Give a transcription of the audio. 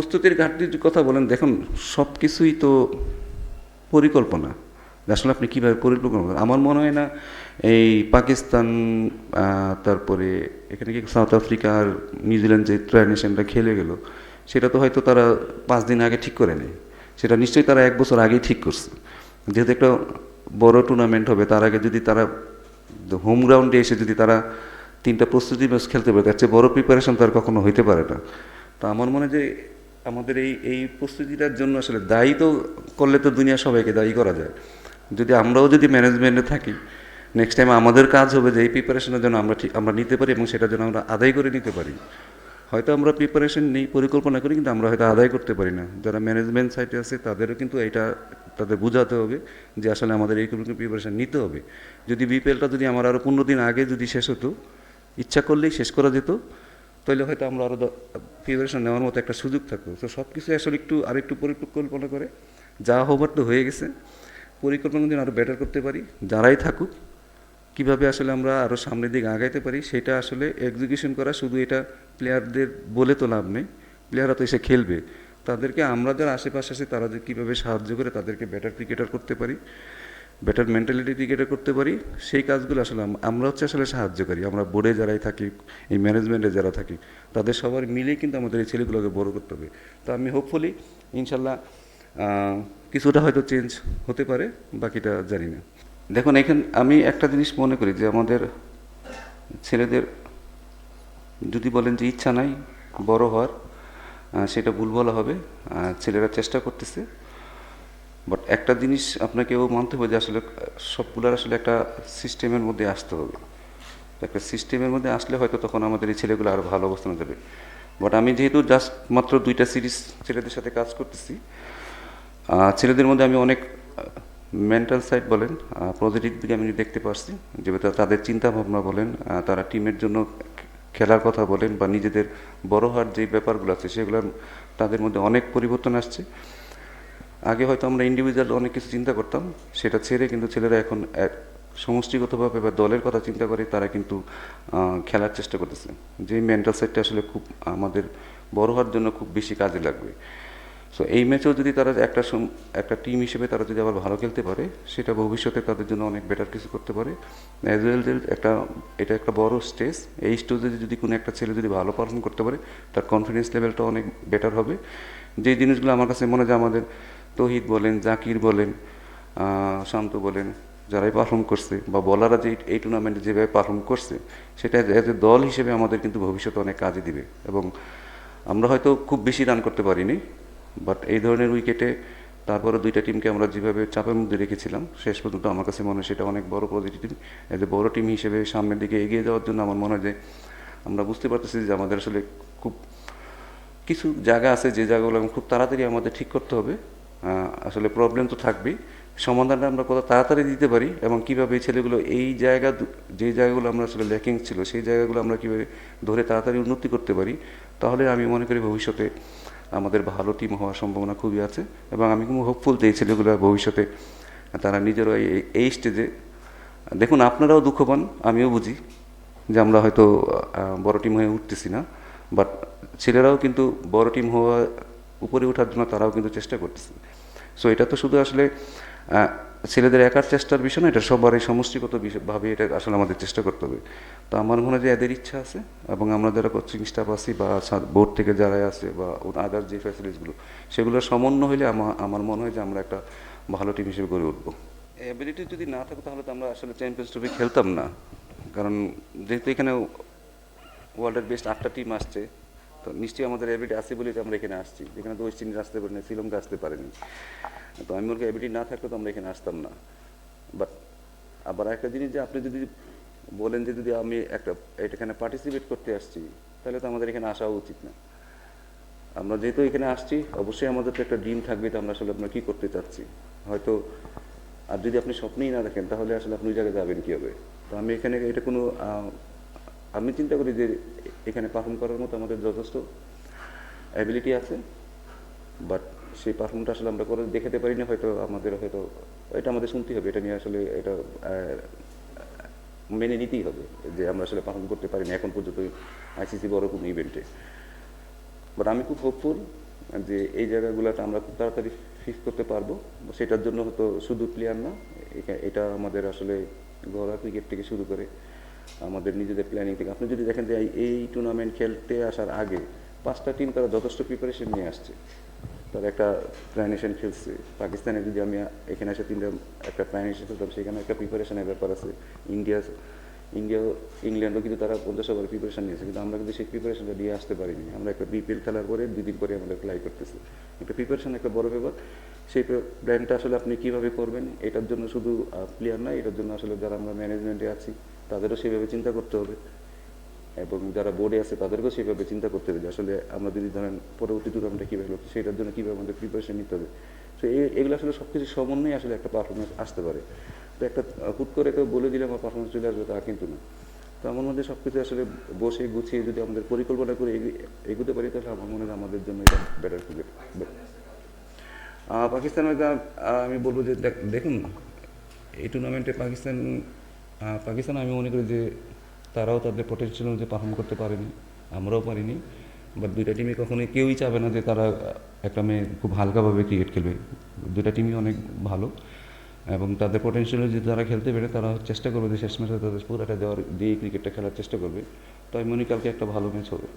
প্রস্তুতির ঘাটতির কথা বলেন, দেখুন সব কিছুই তো পরিকল্পনা। আসলে আপনি কীভাবে পরিকল্পনা আমার মনে হয় না এই পাকিস্তান তারপরে এখানে কি সাউথ আফ্রিকা আর নিউজিল্যান্ড যে ট্রাইনেশনটা খেলে গেল, সেটা তো হয়তো তারা পাঁচ দিন আগে ঠিক করে নেয়। সেটা নিশ্চয়ই তারা এক বছর আগেই ঠিক করছে। যেহেতু একটা বড় টুর্নামেন্ট হবে, তার আগে যদি তারা হোম গ্রাউন্ডে এসে যদি তারা তিনটা প্রস্তুতি ম্যাচ খেলতে পারে, তার চেয়ে বড় প্রিপারেশন তার কখনো হইতে পারে না। তো আমার মনে হয় যে আমাদের এই এই প্রস্তুতিটার জন্য আসলে দায়ী তো করলে তো দুনিয়া সবাইকে দায়ী করা যায়। যদি আমরাও যদি ম্যানেজমেন্টে থাকি নেক্সট টাইম আমাদের কাজ হবে যে এই প্রিপারেশনের জন্য আমরা ঠিক, আমরা নিতে পারি এবং সেটার জন্য আমরা আদায় করে নিতে পারি। হয়তো আমরা প্রিপারেশন নেই, পরিকল্পনা করি, কিন্তু আমরা হয়তো আদায় করতে পারি না। যারা ম্যানেজমেন্ট সাইটে আছে, তাদেরও কিন্তু এটা তাদের বোঝাতে হবে যে আসলে আমাদের এই প্রিপারেশন নিতে হবে। যদি বিপিএলটা যদি আমার আরও পনেরো দিন আগে যদি শেষ হতো, ইচ্ছা করলেই শেষ করা যেত। তাহলে হয়তো আমরা আরও প্রিপারেশন নেওয়ার মতো একটা সুযোগ থাকতো তো সব কিছু আসলে একটু, আরেকটু পরিকল্পনা করে। যা হবার তো হয়ে গেছে। পরিকল্পনা যদি আরও বেটার করতে পারি। যারাই থাকুক, কীভাবে আসলে আমরা আরও সামনের দিকে আগাইতে পারি, সেটা আসলে এক্সিকিউশন করা, শুধু এটা প্লেয়ারদের বলে তো লাভ নেই। প্লেয়াররা তো এসে খেলবে। তাদেরকে আমরা যারা আশেপাশে আছে, তারা যে কীভাবে সাহায্য করে, তাদেরকে বেটার ক্রিকেটার করতে পারি। বেটার মেন্টালিটি ক্রিকেটার করতে পারি, সেই কাজগুলো আসলে আমরা হচ্ছে আসলে সাহায্যকারী। আমরা বোর্ডে যারাই থাকি, এই ম্যানেজমেন্টে যারা থাকি, তাদের সবার মিলে কিন্তু আমাদের এই ছেলেগুলোকে বড় করতে হবে। তো আমি হোপফুলি ইনশাল্লাহ কিছুটা হয়তো চেঞ্জ হতে পারে, বাকিটা জানি না। দেখুন, এখানে আমি একটা জিনিস মনে করি যে আমাদের ছেলেদের যদি বলেন যে ইচ্ছা নাই বড় হওয়ার সেটা ভুল বলা হবে। ছেলেরা চেষ্টা করতেছে। বাট একটা জিনিস আপনাকেও মানতে হবে যে আসলে, সবগুলার আসলে একটা সিস্টেমের মধ্যে আসতে হবে। একটা সিস্টেমের মধ্যে আসলে হয়তো তখন আমাদের এই ছেলেগুলো আরও ভালো অবস্থানে যাবে। বাট আমি যেহেতু জাস্ট মাত্র দুইটা সিরিজ ছেলেদের সাথে কাজ করতেছি ছেলেদের মধ্যে আমি অনেক মেন্টাল সাইড বলেন পজিটিভ দিকে আমি দেখতে পারছি। যে তাদের চিন্তা ভাবনা বলেন তারা টিমের জন্য খেলার কথা বলেন বা নিজেদের বড় হওয়ার যে ব্যাপারগুলো আছে সেগুলো তাদের মধ্যে অনেক পরিবর্তন আসছে। আগে হয়তো আমরা ইন্ডিভিজুয়াল অনেক কিছু চিন্তা করতাম, সেটা ছেড়ে কিন্তু ছেলেরা এখন সমষ্টিগতভাবে বা দলের কথা চিন্তা করে, তারা কিন্তু খেলার চেষ্টা করতেছে। যে মেন্টাল সেটটা আসলে খুব আমাদের বড় হওয়ার জন্য খুব বেশি কাজে লাগবে। সো এই ম্যাচেও যদি তারা একটা একটা টিম হিসেবে তারা যদি আবার ভালো খেলতে পারে, সেটা ভবিষ্যতে তাদের জন্য অনেক বেটার কিছু করতে পারে। অ্যাজ ওয়েল একটা, এটা একটা বড় স্টেজ এই স্টেজে যদি কোনো একটা ছেলে যদি ভালো পারফর্ম করতে পারে, তার কনফিডেন্স লেভেলটা অনেক বেটার হবে। যে জিনিসগুলো আমার কাছে মনে হয় যে আমাদের তহিদ বলেন, জাকির বলেন শান্ত বলেন, যারাই পারফর্ম করছে বা বলাররা যে এই টুর্নামেন্টে যেভাবে পারফর্ম করছে, সেটা এজ এ দল হিসেবে আমাদের কিন্তু ভবিষ্যতে অনেক কাজে দিবে। এবং আমরা হয়তো খুব বেশি রান করতে পারিনি বাট এই ধরনের উইকেটে তারপরে দুইটা টিমকে আমরা যেভাবে চাপের মধ্যে রেখেছিলাম, শেষ পর্যন্ত আমার কাছে মনে হয় সেটা অনেক বড় পজিটিভ এজ এ বড় টিম হিসেবে সামনের দিকে এগিয়ে যাওয়ার জন্য আমার মনে হয় যে আমরা বুঝতে পারতেছি যে আমাদের আসলে খুব কিছু জায়গা আছে যে জায়গাগুলো খুব তাড়াতাড়ি আমাদের ঠিক করতে হবে। আসলে প্রবলেম তো থাকবেই। সমাধানটা আমরা কত তাড়াতাড়ি দিতে পারি এবং কীভাবে এই ছেলেগুলো এই জায়গা যে জায়গাগুলো আমরা আসলে ল্যাকিং ছিল, সেই জায়গাগুলো আমরা কীভাবে ধরে তাড়াতাড়ি উন্নতি করতে পারি, তাহলে আমি মনে করি ভবিষ্যতে আমাদের ভালো টিম হওয়ার সম্ভাবনা খুবই আছে এবং আমি খুব হোপফুল যে এই ছেলেগুলো ভবিষ্যতে তারা নিজেরও এই স্টেজে দেখুন, আপনারাও দুঃখ পান, আমিও বুঝি যে আমরা হয়তো বড় টিম হয়ে উঠতেছি না বাট ছেলেরাও কিন্তু বড় টিম হওয়া উপরে ওঠার জন্য তারাও কিন্তু চেষ্টা করতেছে। সো এটা তো শুধু আসলে ছেলেদের একার চেষ্টার বিষয় না, এটা সবারই সমষ্টিগত বিষয়- ভাবে এটা আসলে আমাদের চেষ্টা করতে হবে। তো আমার মনে হয় যে এদের ইচ্ছা আছে, এবং আমরা যারা কোচিং স্টাফ আছি বা বোর্ড থেকে যারা আছে বা আদার যে ফ্যাসিলিটিসগুলো সেগুলোর সমন্বয় হলে আমার আমার মনে হয় যে আমরা একটা ভালো টিম হিসেবে গড়ে উঠবো। অ্যাবিলিটি যদি না থাকতো তাহলে তো আমরা আসলে চ্যাম্পিয়ন্স ট্রফি খেলতাম না। কারণ যেহেতু এখানে ওয়ার্ল্ডের বেস্ট আটটা টিম আসছে তো নিশ্চয়ই আমাদের এবিলিটি আছে বলেই তো আমরা এখানে আসছি। এখানে তো ওয়েস্ট ইন্ডিজ আসতে পারেনি শ্রীলঙ্কা আসতে পারেনি। তো আমি বলব এবিলিটি না থাকলে তো আমরা এখানে আসতাম না। বাট আবার একটা জিনিস যে আপনি যদি বলেন যে যদি আমি একটা এখানে পার্টিসিপেট করতে আসছি, তাহলে তো আমাদের এখানে আসা উচিত না। আমরা যেহেতু এখানে আসছি, অবশ্যই আমাদের তো একটা ড্রিম থাকবে তো আমরা আসলে আপনার কী করতে চাচ্ছি। হয়তো আর যদি আপনি স্বপ্নেই না দেখেন, তাহলে আসলে আপনি ওই জায়গায় যাবেন কীভাবে? তো আমি এখানে এটা কোনো আমি চিন্তা করি যে এখানে পারফর্ম করার মতো আমাদের যথেষ্ট অ্যাবিলিটি আছে বাট সেই পারফর্মটা আসলে আমরা করে দেখাতে পারি না, হয়তো আমাদের হয়তো এটা আমাদের শুনতেই হবে, এটা নিয়ে আসলে এটা মেনে নিতেই হবে যে আমরা আসলে পারফর্ম করতে পারিনি এখন পর্যন্ত আইসিসি বড় কোনো ইভেন্টে বাট আমি খুব হোপফুল যে এই জায়গাগুলোতে আমরা খুব তাড়াতাড়ি ফিক্স করতে পারব, সেটার জন্য হয়তো শুধু প্লেয়ার না এটা আমাদের আসলে ঘরোয়া ক্রিকেট থেকে শুরু করে আমাদের নিজেদের প্ল্যানিং থেকে। আপনি যদি দেখেন যে এই- টুর্নামেন্ট খেলতে আসার আগে পাঁচটা টিম তারা যথেষ্ট প্রিপারেশন নিয়ে আসছে। তারা একটা প্ল্যানেশন খেলছে। পাকিস্তানে যদি আমি এখানে এসে তিনটা একটা প্ল্যানেশন খেলতাম, সেখানে একটা প্রিপারেশনের ব্যাপার আছে। ইন্ডিয়া ইন্ডিয়া ইংল্যান্ডও কিন্তু তারা পঞ্চাশ ওভার প্রিপারেশন নিয়েছে। কিন্তু আমরা কিন্তু সেই প্রিপারেশনটা দিয়ে আসতে পারিনি। আমরা একটা বিপিএল খেলার পরে দুই দিন পরে আমাদের ফ্লাই করতেছি। একটা প্রিপারেশন একটা বড় ব্যাপার। সেই প্ল্যানটা আসলে আপনি কীভাবে করবেন, এটার জন্য শুধু প্লেয়ার নয়, এটার জন্য আসলে যারা আমরা ম্যানেজমেন্টে আছি তাদেরও সেভাবে চিন্তা করতে হবে। এবং যারা বোর্ডে আছে, তাদেরকেও সেভাবে চিন্তা করতে হবে যে আসলে আমরা যদি ধরেন পরবর্তী টুর্নামেন্টে কীভাবে হলো সেটার জন্য কীভাবে আমাদের প্রিপারেশন নিতে হবে। তো এই এগুলো আসলে সব কিছু সমন্বয়ে আসলে একটা পারফরমেন্স আসতে পারে। তো একটা হুট করে কেউ বলে দিলে আমার পারফরমেন্স চলে আসবে, তা কিন্তু না। তো আমার মধ্যে সব কিছু আসলে বসে গুছিয়ে যদি আমাদের পরিকল্পনা করে এগি- এগোতে পারি, তাহলে আমার মনে হয় আমাদের জন্য এটা বেটার ক্রিকেট পাকিস্তানের আমি বলব যে দেখ- দেখুন, এই টুর্নামেন্টে পাকিস্তান পাকিস্তান আমি মনে করি যে তারাও তাদের পটেনশিয়াল অনুযায়ী পারফর্ম করতে পারেনি, আমরাও পারিনি। বা দুইটা টিমে কখনোই কেউই চাবে না যে তারা একটা মেয়ে খুব হালকাভাবে ক্রিকেট খেলবে। দুইটা টিমই অনেক ভালো এবং তাদের পটেনশিয়াল যদি তারা খেলতে পারে তারা চেষ্টা করবে যে শেষ ম্যাচে তাদের পুরোটা দেওয়ার দিয়েই ক্রিকেটটা খেলার চেষ্টা করবে। তো আমি মনে কালকে একটা ভালো ম্যাচ হবে।